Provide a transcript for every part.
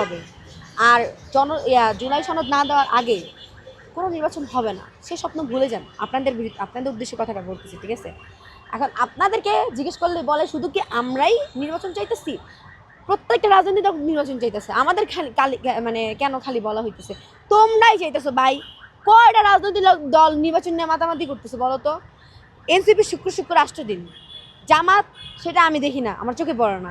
হবে। আর জন জুলাই সনদ না দেওয়ার আগে কোনো নির্বাচন হবে না। সে স্বপ্ন ভুলে যান। আপনাদের আপনাদের উদ্দেশ্যে কথাটা বলতেছি, ঠিক আছে? এখন আপনাদেরকে জিজ্ঞেস করলে বলে, শুধু কি আমরাই নির্বাচন চাইতেছি? প্রত্যেকটা রাজনৈতিক দল নির্বাচন চাইতেছে। আমাদের খালি কালি মানে কেন খালি বলা হইতেছে? তোমরাই চাইতেছো, ভাই। কয়টা রাজনৈতিক দল নির্বাচন নিয়ে মাতামাতি করতেছে বলো তো? এনসিপি শুক্র শুক্র রাষ্ট্রদিন। জামাত সেটা আমি দেখি না আমার চোখে পড়ে না।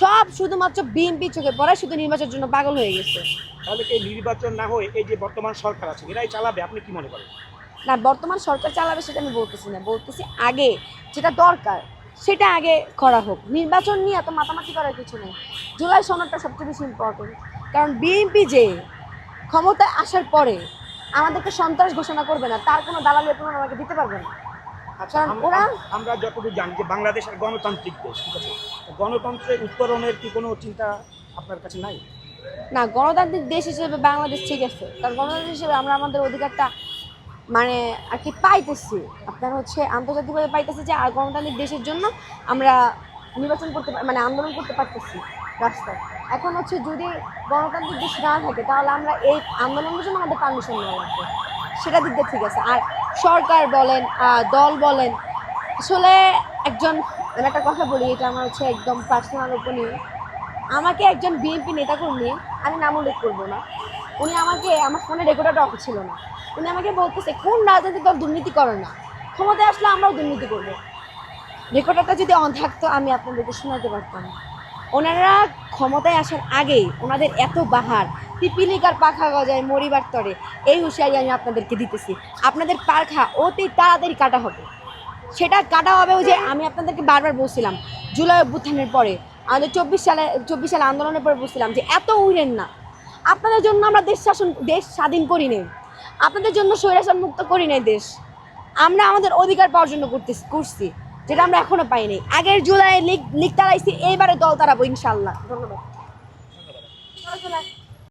সব শুধুমাত্র বিএনপি চোখে পড়ে শুধু নির্বাচনের জন্য পাগল হয়ে গেছে। তাহলে এই নির্বাচন না হয়ে এই যে বর্তমান সরকার আছে এরাই চালাবে? আপনি কি মনে করেন? না বর্তমান সরকার চালাবে সেটা আমি বলতেছি না। বলতেছি আগে যেটা দরকার সেটা আগে করা হোক। নির্বাচন নিয়ে এত মাতামাতি করার কিছু নেই। জুলাই সনদটা সবচেয়ে বেশি ইম্পর্টেন্ট কারণ বিএনপি যে ক্ষমতায় আসার পরে আমাদেরকে সন্ত্রাস ঘোষণা করবে না তার কোনো দালালের প্রমাণ আমাকে দিতে পারবে না। কারণ আমরা- ওরা- আমরা যতটুকু জানি যে বাংলাদেশ গণতান্ত্রিক দেশ ঠিক আছে? গণতন্ত্রের উত্তরণের কি কোনো চিন্তা আপনার কাছে নাই? না গণতান্ত্রিক দেশ হিসেবে বাংলাদেশ ঠিক আছে। কারণ গণতান্ত্রিক হিসেবে আমরা আমাদের অধিকারটা মানে আর কি পাইতেছি। আপনার হচ্ছে আন্তর্জাতিকভাবে পাইতেছি যে আর গণতান্ত্রিক দেশের জন্য আমরা নির্বাচন করতে মানে আন্দোলন করতে পারতেছি রাস্তায়। এখন হচ্ছে যদি গণতান্ত্রিক দেশ না থাকে তাহলে আমরা এই আন্দোলনের জন্য আমাদের পারমিশন নেওয়া লাগবে। সেটা দিক দিয়ে ঠিক আছে। আর সরকার বলেন দল বলেন। আসলে একজন, আমি একটা কথা বলি, এটা আমার হচ্ছে একদম পার্সোনাল ওপিনিয়ন আমাকে একজন বিএনপি নেতাকর্মী, আমি নাম উল্লেখ করব না। উনি আমাকে, আমার ফোনে রেকর্ডারটা অফ ছিল না। উনি আমাকে বলতেছে কোন রাজনৈতিক দল দুর্নীতি করে না। ক্ষমতায় আসলে আমরাও দুর্নীতি করব। রেকর্ডারটা যদি অন থাকতো, আমি আপনাদেরকে শোনাতে পারতাম। ওনারা ক্ষমতায় আসার আগেই, ওনাদের এত বাহার পিপিলিকার পাখা গজায় মরিবার তরে। এই হুঁশিয়ারি আমি আপনাদেরকে দিতেছি। আপনাদের পাখা অতি তাড়াতাড়ি কাটা হবে। সেটা কাটা হবে যে আমি আপনাদেরকে বারবার বলছিলাম, জুলাই অভ্যুত্থানের পরে, আমাদের চব্বিশ সালে চব্বিশ সালে আন্দোলনের পরে বলছিলাম যে এত উড়েন না। আপনাদের জন্য আমরা দেশ শাসন, দেশ স্বাধীন করি নাই। আপনাদের জন্য স্বৈরাচার মুক্ত করি নাই দেশ। আমরা আমাদের অধিকার পাওয়ার জন্য করতে করছি, যেটা আমরা এখনও পাইনি আগের জুলাই লিগ লিগ তাড়াইছি, এইবারে দল তাড়াবো ইনশাল্লাহ। ধন্যবাদ।